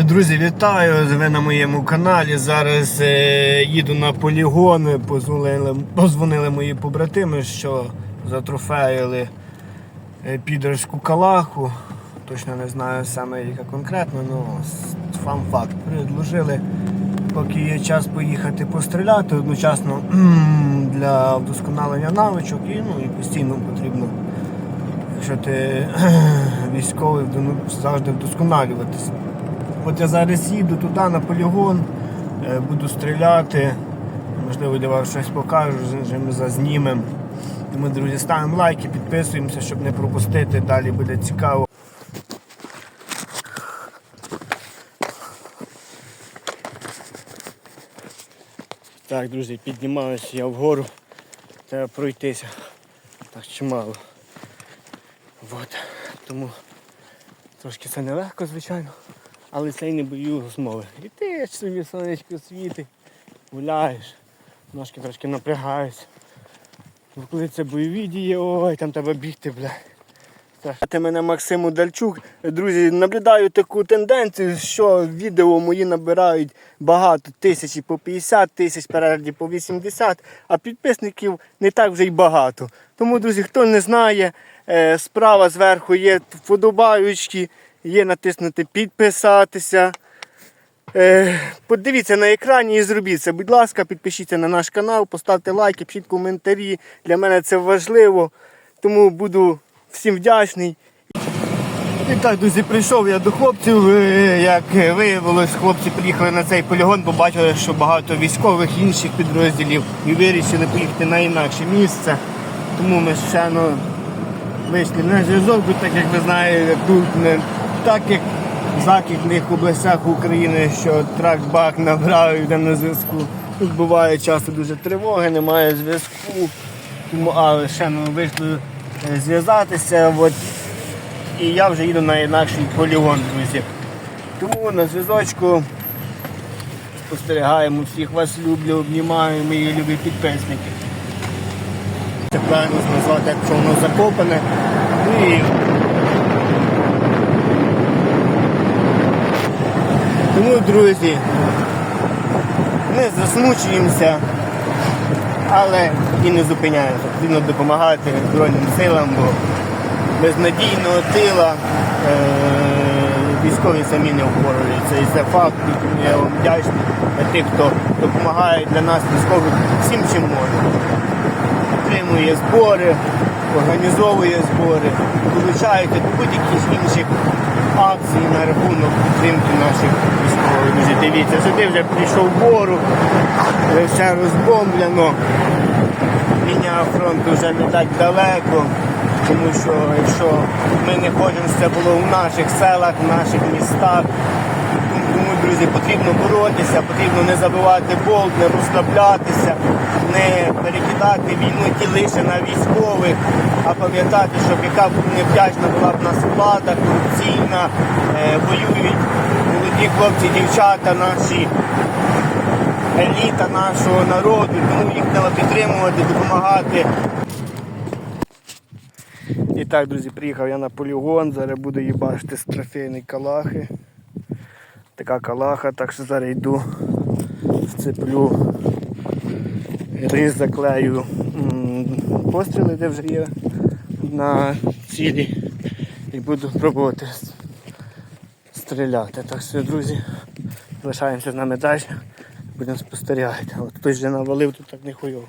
Друзі, вітаю! Ви на моєму каналі. Зараз е, їду на полігон. Позвонили, позвонили мої побратими, що затрофеїли е, підерську калаху. Точно не знаю саме яка конкретно, але сам факт. Предложили, поки є час поїхати постріляти одночасно для вдосконалення навичок і, ну, і постійно потрібно. Якщо ти військовий, ну, завжди вдосконалюватися. От я зараз їду туди на полігон, е, буду стріляти. Можливо, для вас щось покажу, ми зазнімемо. Тому, друзі, ставимо лайки, підписуємося, щоб не пропустити. Далі буде цікаво. Так, друзі, піднімаюся я вгору. Треба пройтися. Так чимало. От. Тому трошки це нелегко, звичайно. Але це й не бою змови. І ти ж собі сонечко світить, гуляєш, ножки трошки напрягаються. Бо коли це бойові дії, ой, там треба бігти, бля. Ти мене Максим Удальчук. Друзі, наблюдаю таку тенденцію, що відео мої набирають багато тисячі по 50 тисяч переглядів по 80, а підписників не так вже й багато. Тому, друзі, хто не знає, е, справа зверху є вподобаючки, є натиснути підписатися. Е, Подивіться на екрані і зробіть це. Будь ласка, підпишіться на наш канал, поставте лайки, пишіть коментарі. Для мене це важливо. Тому буду всім вдячний. І так, друзі, прийшов я до хлопців. Е, Як виявилось, хлопці приїхали на цей полігон, побачили, що багато військових інших підрозділів і вирішили поїхати на інакше місце. Тому ми ще ну, вийшли на зв'язок, так як ви знаєте, тут не так як в західних областях України, що трак-бак набрав йде на зв'язку. Тут буває часто дуже тривоги, немає зв'язку. Тому, але ще ми вийшли е, зв'язатися. От, і я вже їду на інакший полігон, друзі. Тому на зв'язочку спостерігаємо всіх вас люблю, обнімаю, мої любі підписники. Це правильно назвати, якщо воно закопане. Ну і Тому, друзі, не засмучуємося, але і не зупиняємося. Потрібно допомагати Збройним силам, бо без надійного тила е- військові самі не впораються. І це факт. І Я вам вдячний тих, хто допомагає для нас військових всім, чим може. Підтримує збори, організовує збори, долучаєте до будь-яких інших акцій на рахунок підтримки наших військових. Друзі, дивіться, сюди вже прийшов бору, вже все розбомблено. Лінія фронту вже не так далеко, тому що якщо ми не хочемо, це було в наших селах, в наших містах. Друзі, потрібно боротися, потрібно не забивати болт, не розслаблятися, не перекидати війну ті лише на військових, а пам'ятати, щоб яка б невдячна була б нас влада, корупційна, е, воюють молоді хлопці, дівчата наші, еліта нашого народу, тому їх треба підтримувати, допомагати. І так, друзі, приїхав я на полігон, зараз буду їбачити з трофейної калахи. Така калаха, так що зараз йду, вцеплю, різ заклею постріли, де вже є на цілі і буду пробувати стріляти. Так що, друзі, залишаємося з нами далі, будемо спостерігати. От хтось вже навалив тут так не хуйово.